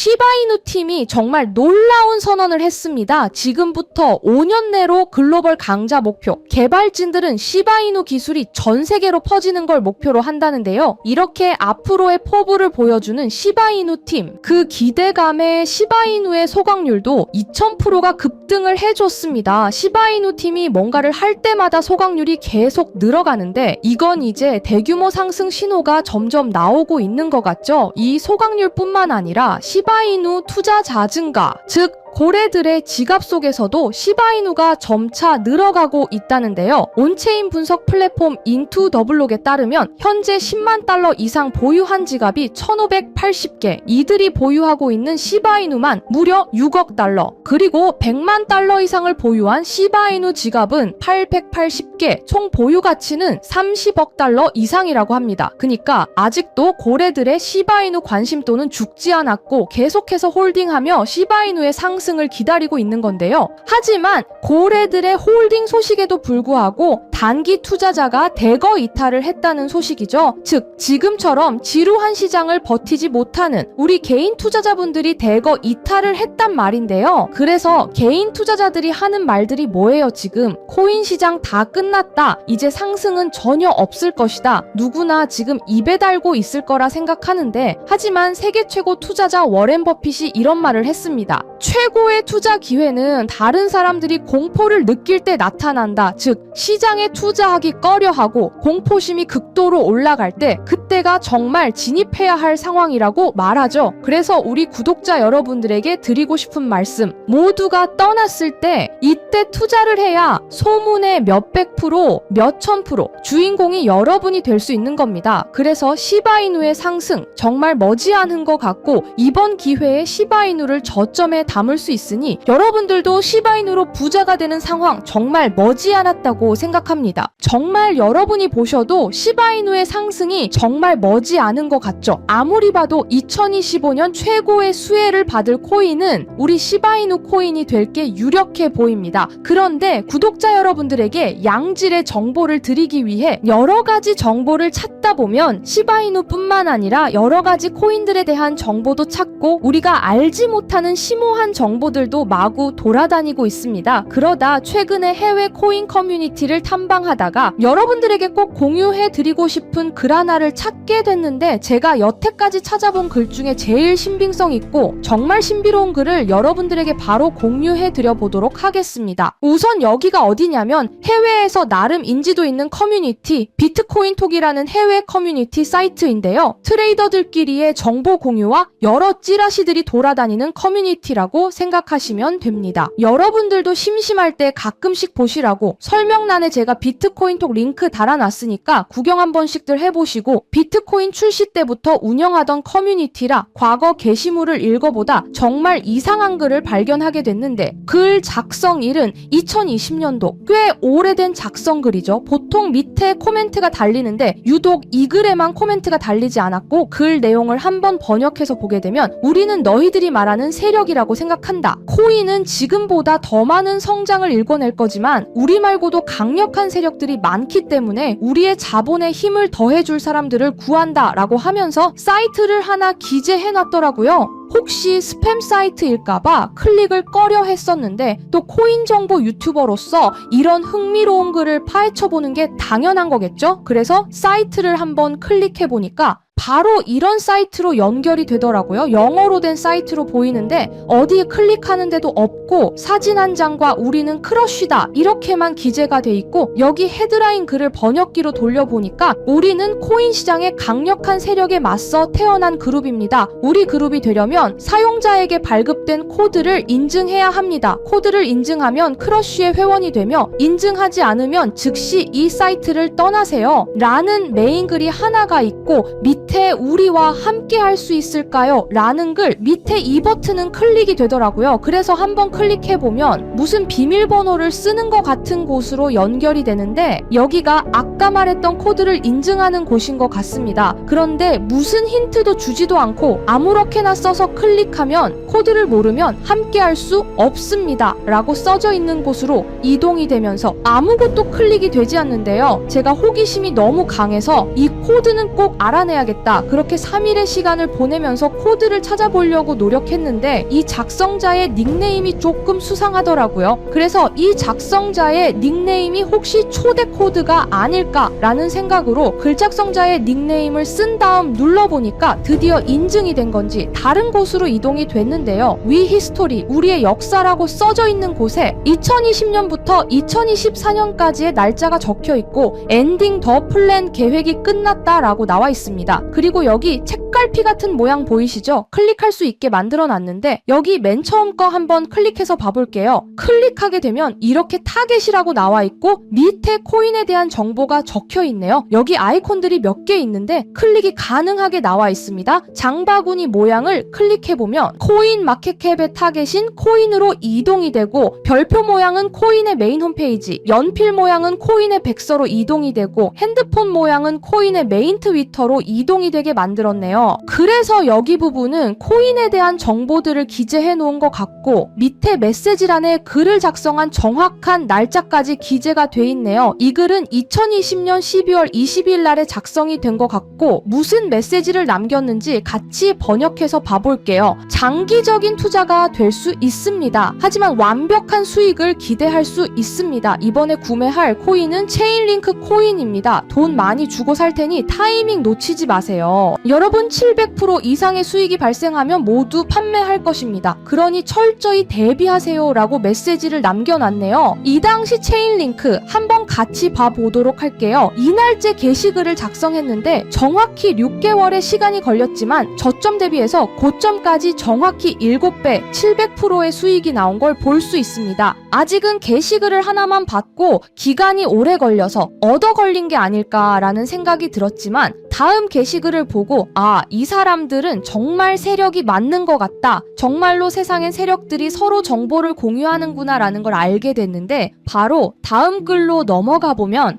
시바이누 팀이 정말 놀라운 선언을 했습니다. 지금부터 5년 내로 글로벌 강자 목표. 개발진들은 시바이누 기술이 전 세계로 퍼지는 걸 목표로 한다는데요. 이렇게 앞으로의 포부를 보여주는 시바이누 팀. 그 기대감에 시바이누의 소각률도 2000%가 급등을 해줬습니다. 시바이누 팀이 뭔가를 할 때마다 소각률이 계속 늘어가는데 이건 이제 대규모 상승 신호가 점점 나오고 있는 것 같죠? 이 소각률뿐만 아니라 시바 이누 투자 자 증가, 즉 고래들의 지갑 속에서도 시바이누가 점차 늘어가고 있다는데요. 온체인 분석 플랫폼 인투 더블록에 따르면 현재 10만 달러 이상 보유한 지갑이 1,580개, 이들이 보유하고 있는 시바이누만 무려 6억 달러, 그리고 100만 달러 이상을 보유한 시바이누 지갑은 880개, 총 보유 가치는 30억 달러 이상이라고 합니다. 그니까 아직도 고래들의 시바이누 관심도는 죽지 않았고 계속해서 홀딩하며 시바이누의 상 상승을 기다리고 있는 건데요. 하지만 고래들의 홀딩 소식에도 불구하고 단기 투자자가 대거 이탈을 했다는 소식이죠. 즉, 지금처럼 지루한 시장을 버티지 못하는 우리 개인 투자자분들이 대거 이탈을 했단 말인데요. 그래서 개인 투자자들이 하는 말들이 뭐예요, 지금? 코인 시장 다 끝났다. 이제 상승은 전혀 없을 것이다. 누구나 지금 입에 달고 있을 거라 생각하는데, 하지만 세계 최고 투자자 워렌 버핏이 이런 말을 했습니다. 최고의 투자 기회는 다른 사람들이 공포를 느낄 때 나타난다. 즉, 시장에 투자하기 꺼려하고 공포심이 극도로 올라갈 때 그때가 정말 진입해야 할 상황이라고 말하죠. 그래서 우리 구독자 여러분들에게 드리고 싶은 말씀. 모두가 떠났을 때 이때 투자를 해야 소문의 몇백 프로, 몇천 프로 주인공이 여러분이 될 수 있는 겁니다. 그래서 시바이누의 상승 정말 머지않은 것 같고 이번 기회에 시바이누를 저점에 담을 수 있으니 여러분들도 시바이누로 부자가 되는 상황 정말 머지않았다고 생각합니다. 정말 여러분이 보셔도 시바이누의 상승이 정말 머지 않은 것 같죠? 아무리 봐도 2025년 최고의 수혜를 받을 코인은 우리 시바이누 코인이 될 게 유력해 보입니다. 그런데 구독자 여러분들에게 양질의 정보를 드리기 위해 여러 가지 정보를 찾다 보면 시바이누뿐만 아니라 여러 가지 코인들에 대한 정보도 찾고 우리가 알지 못하는 심오한 정보들도 마구 돌아다니고 있습니다. 그러다 최근에 해외 코인 커뮤니티를 탐방 하다가 여러분들에게 꼭 공유해 드리고 싶은 글 하나를 찾게 됐는데 제가 여태까지 찾아본 글 중에 제일 신빙성 있고 정말 신비로운 글을 여러분들에게 바로 공유해 드려 보도록 하겠습니다. 우선 여기가 어디냐면 해외에서 나름 인지도 있는 커뮤니티 비트코인 톡이라는 해외 커뮤니티 사이트인데요. 트레이더들끼리의 정보 공유와 여러 찌라시들이 돌아다니는 커뮤니티라고 생각하시면 됩니다. 여러분들도 심심할 때 가끔씩 보시라고 설명란에 제가 비트코인 톡 링크 달아놨으니까 구경 한 번씩들 해보시고 비트코인 출시 때부터 운영하던 커뮤니티라 과거 게시물을 읽어보다 정말 이상한 글을 발견하게 됐는데 글 작성일은 2020년도 꽤 오래된 작성글이죠. 보통 밑에 코멘트가 달리는데 유독 이 글에만 코멘트가 달리지 않았고 글 내용을 한번 번역해서 보게 되면 우리는 너희들이 말하는 세력이라고 생각한다. 코인은 지금보다 더 많은 성장을 일궈낼 거지만 우리 말고도 강력한 세력들이 많기 때문에 우리의 자본에 힘을 더해줄 사람들을 구한다 라고 하면서 사이트를 하나 기재해 놨더라고요. 혹시 스팸 사이트일까봐 클릭을 꺼려 했었는데 또 코인 정보 유튜버로서 이런 흥미로운 글을 파헤쳐보는 게 당연한 거겠죠? 그래서 사이트를 한번 클릭해 보니까 바로 이런 사이트로 연결이 되더라고요. 영어로 된 사이트로 보이는데 어디에 클릭하는데도 없고 사진 한 장과 우리는 크러쉬다 이렇게만 기재가 돼 있고 여기 헤드라인 글을 번역기로 돌려보니까 우리는 코인 시장의 강력한 세력에 맞서 태어난 그룹입니다. 우리 그룹이 되려면 사용자에게 발급된 코드를 인증해야 합니다. 코드를 인증하면 크러쉬의 회원이 되며 인증하지 않으면 즉시 이 사이트를 떠나세요. 라는 메인 글이 하나가 있고 밑에 우리와 함께 할 수 있을까요? 라는 글 밑에 이 버튼은 클릭이 되더라고요. 그래서 한번 클릭해 보면 무슨 비밀번호를 쓰는 것 같은 곳으로 연결이 되는데 여기가 아까 말했던 코드를 인증하는 곳인 것 같습니다. 그런데 무슨 힌트도 주지도 않고 아무렇게나 써서 클릭하면 코드를 모르면 함께 할 수 없습니다. 라고 써져 있는 곳으로 이동이 되면서 아무것도 클릭이 되지 않는데요. 제가 호기심이 너무 강해서 이 코드는 꼭 알아내야겠다. 모르겠다. 그렇게 3일의 시간을 보내면서 코드를 찾아보려고 노력했는데 이 작성자의 닉네임이 조금 수상하더라고요. 그래서 이 작성자의 닉네임이 혹시 초대 코드가 아닐까라는 생각으로 글작성자의 닉네임을 쓴 다음 눌러보니까 드디어 인증이 된 건지 다른 곳으로 이동이 됐는데요. 위 히스토리, 우리의 역사라고 써져 있는 곳에 2020년부터 2024년까지의 날짜가 적혀 있고 엔딩 더 플랜 계획이 끝났다라고 나와 있습니다. 그리고 여기 책갈피 같은 모양 보이시죠? 클릭할 수 있게 만들어 놨는데 여기 맨 처음 거 한번 클릭해서 봐볼게요. 클릭하게 되면 이렇게 타겟이라고 나와 있고 밑에 코인에 대한 정보가 적혀 있네요. 여기 아이콘들이 몇 개 있는데 클릭이 가능하게 나와 있습니다. 장바구니 모양을 클릭해 보면 코인 마켓캡의 타겟인 코인으로 이동이 되고 별표 모양은 코인의 메인 홈페이지, 연필 모양은 코인의 백서로 이동이 되고 핸드폰 모양은 코인의 메인 트위터로 이동 이 되게 만들었네요. 그래서 여기 부분은 코인에 대한 정보들을 기재해 놓은 것 같고 밑에 메시지란에 글을 작성한 정확한 날짜까지 기재가 돼 있네요. 이 글은 2020년 12월 22일 날에 작성이 된 것 같고 무슨 메시지를 남겼는지 같이 번역해서 봐볼게요. 장기적인 투자가 될 수 있습니다. 하지만 완벽한 수익을 기대할 수 있습니다. 이번에 구매할 코인은 체인링크 코인입니다. 돈 많이 주고 살 테니 타이밍 놓치지 마세요. 여러분 700% 이상의 수익이 발생하면 모두 판매할 것입니다. 그러니 철저히 대비하세요 라고 메시지를 남겨놨네요. 이 당시 체인링크 한번 같이 봐보도록 할게요. 이날째 게시글을 작성했는데 정확히 6개월의 시간이 걸렸지만 저점 대비해서 고점까지 정확히 7배 700%의 수익이 나온 걸 볼 수 있습니다. 아직은 게시글을 하나만 받고 기간이 오래 걸려서 얻어 걸린 게 아닐까라는 생각이 들었지만 다음 게시 글을 보고 아, 이 사람들은 정말 세력이 맞는 것 같다. 정말로 세상엔 세력들이 서로 정보를 공유하는구나라는 걸 알게 됐는데 바로 다음 글로 넘어가 보면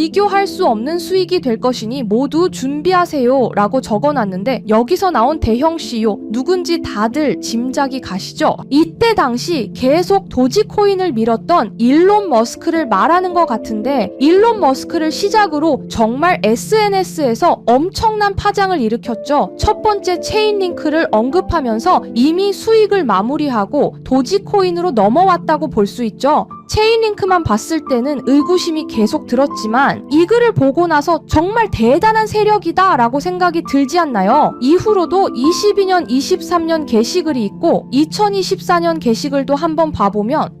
교할 수 없는 수익이 될 것이니 모두 준비하세요 라고 적어놨는데 여기서 나온 대형 CEO 누군지 다들 짐작이 가시죠? 이때 당시 계속 도지코인을 밀었던 일론 머스크를 말하는 것 같은데 일론 머스크를 시작으로 정말 SNS에서 엄청난 파장을 일으켰죠. 첫 번째 체인 링크를 언급하면서 이미 수익을 마무리하고 도지코인으로 넘어왔다고 볼 수 있죠. 체인링크만 봤을 때는 의구심이 계속 들었지만 이 글을 보고 나서 정말 대단한 세력이다 라고 생각이 들지 않나요? 이후로도 22년, 23년 게시글이 있고 2024년 게시글도 한번 봐보면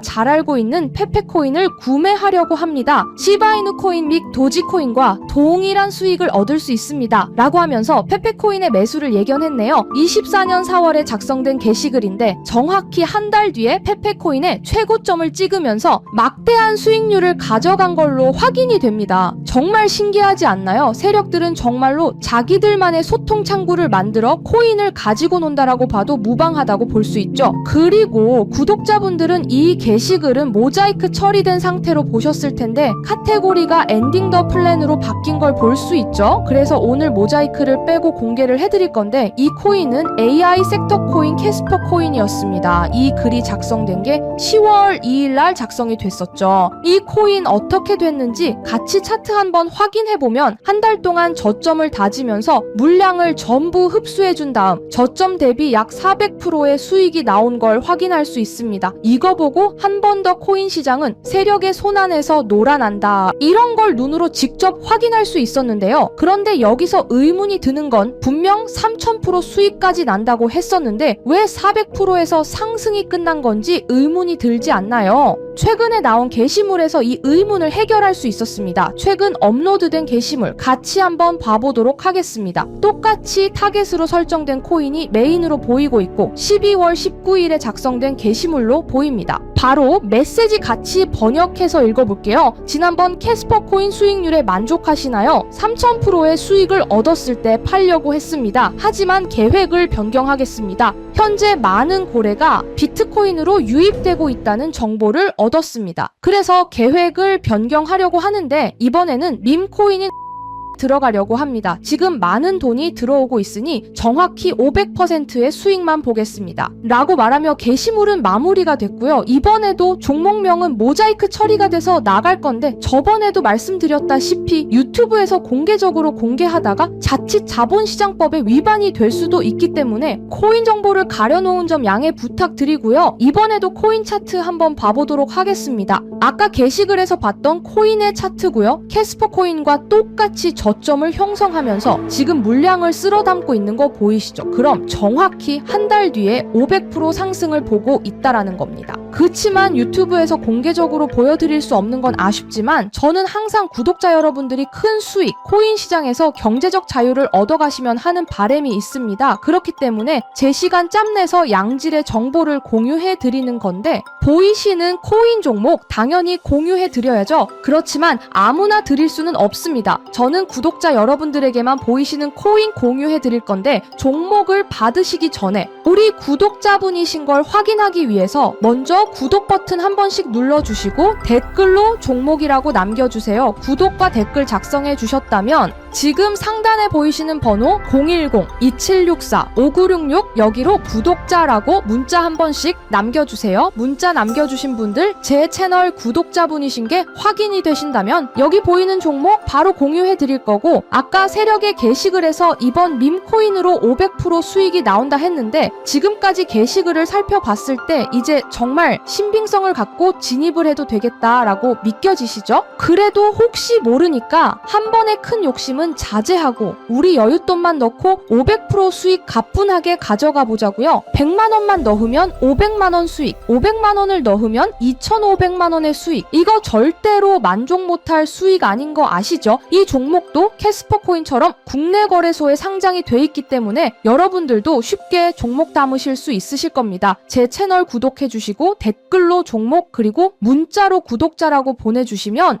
잘 알고 있는 페페코인을 구매하려고 합니다. 시바이누 코인 및 도지코인과 동일한 수익을 얻을 수 있습니다. 라고 하면서 페페코인의 매수를 예견했네요. 24년 4월에 작성된 게시글인데 정확히 한 달 뒤에 페페코인의 최고점을 찍으면서 막대한 수익률을 가져간 걸로 확인이 됩니다. 정말 신기하지 않나요? 세력들은 정말로 자기들만의 소통 창구를 만들어 코인을 가지고 논다라고 봐도 무방하다고 볼 수 있죠. 그리고 구독자분들은 이 게시글은 모자이크 처리된 상태로 보셨을 텐데 카테고리가 엔딩 더 플랜으로 바뀐 걸 볼 수 있죠. 그래서 오늘 모자이크를 빼고 공개를 해드릴 건데 이 코인은 AI 섹터 코인 캐스퍼 코인이었습니다. 이 글이 작성된 게 10월 2일 날 작성이 됐었죠. 이 코인 어떻게 됐는지 같이 차트 한번 확인해 보면 한 달 동안 저점을 다지면서 물량을 전부 흡수해 준 다음 저점 대비 약 400%의 수익이 나온 걸 확인할 수 있습니다. 이거 보고 한 번 더 코인 시장은 세력의 손안에서 놀아난다. 이런 걸 눈으로 직접 확인할 수 있었는데요. 그런데 여기서 의문이 드는 건 분명 3000% 수익까지 난다고 했었는데 왜 400%에서 상승이 끝난 건지 의문이 들지 않나요? 최근에 나온 게시물에서 이 의문을 해결할 수 있었습니다. 최근 업로드된 게시물 같이 한번 봐보도록 하겠습니다. 똑같이 타겟으로 설정된 코인이 메인으로 보이고 있고 12월 19일에 작성된 게시물로 보입니다. 바로 메시지 같이 번역해서 읽어볼게요. 지난번 캐스퍼 코인 수익률에 만족하시나요? 3000%의 수익을 얻었을 때 팔려고 했습니다. 하지만 계획을 변경하겠습니다. 현재 많은 고래가 비트코인으로 유입되고 있다는 정보를 얻었습니다. 그래서 계획을 변경하려고 하는데 이번에는 밈코인인 들어가려고 합니다. 지금 많은 돈이 들어오고 있으니 정확히 500%의 수익만 보겠습니다. 라고 말하며 게시물은 마무리가 됐고요. 이번에도 종목명은 모자이크 처리가 돼서 나갈 건데 저번에도 말씀드렸다시피 유튜브에서 공개적으로 공개하다가 자칫 자본시장법에 위반이 될 수도 있기 때문에 코인 정보를 가려놓은 점 양해 부탁드리고요. 이번에도 코인 차트 한번 봐보도록 하겠습니다. 아까 게시글에서 봤던 코인의 차트고요. 캐스퍼 코인과 똑같이 저점을 형성하면서 지금 물량을 쓸어 담고 있는 거 보이시죠? 그럼 정확히 한 달 뒤에 500% 상승을 보고 있다라는 겁니다. 그치만 유튜브에서 공개적으로 보여드릴 수 없는 건 아쉽지만 저는 항상 구독자 여러분들이 큰 수익, 코인 시장에서 경제적 자유를 얻어가시면 하는 바람이 있습니다. 그렇기 때문에 제 시간 짬내서 양질의 정보를 공유해 드리는 건데 보이시는 코인 종목 당연히 공유해 드려야죠. 그렇지만 아무나 드릴 수는 없습니다. 저는 구독자 여러분들에게만 보이시는 코인 공유해 드릴 건데 종목을 받으시기 전에 우리 구독자분이신 걸 확인하기 위해서 먼저 구독 버튼 한 번씩 눌러주시고 댓글로 종목이라고 남겨주세요. 구독과 댓글 작성해 주셨다면 지금 상단에 보이시는 번호 010-2764-5966 여기로 구독자라고 문자 한 번씩 남겨주세요. 문자 남겨주신 분들 제 채널 구독자분이신 게 확인이 되신다면 여기 보이는 종목 바로 공유해 드릴 거고 아까 세력의 게시글에 서 이번 밈코인으로 500% 수익이 나온다 했는데 지금까지 게시글을 살펴봤을 때 이제 정말 신빙성을 갖고 진입을 해도 되겠다라고 믿겨지시죠? 그래도 혹시 모르니까 한 번의 큰 욕심 은 자제하고 우리 여윳돈만 넣고 500% 수익 가뿐하게 가져가 보자고요. 100만 원만 넣으면 500만 원 수익, 500만 원을 넣으면 2,500만 원의 수익. 이거 절대로 만족 못할 수익 아닌 거 아시죠? 이 종목도 캐스퍼 코인처럼 국내 거래소에 상장이 돼 있기 때문에 여러분들도 쉽게 종목 담으실 수 있으실 겁니다. 제 채널 구독해 주시고 댓글로 종목 그리고 문자로 구독자라고 보내 주시면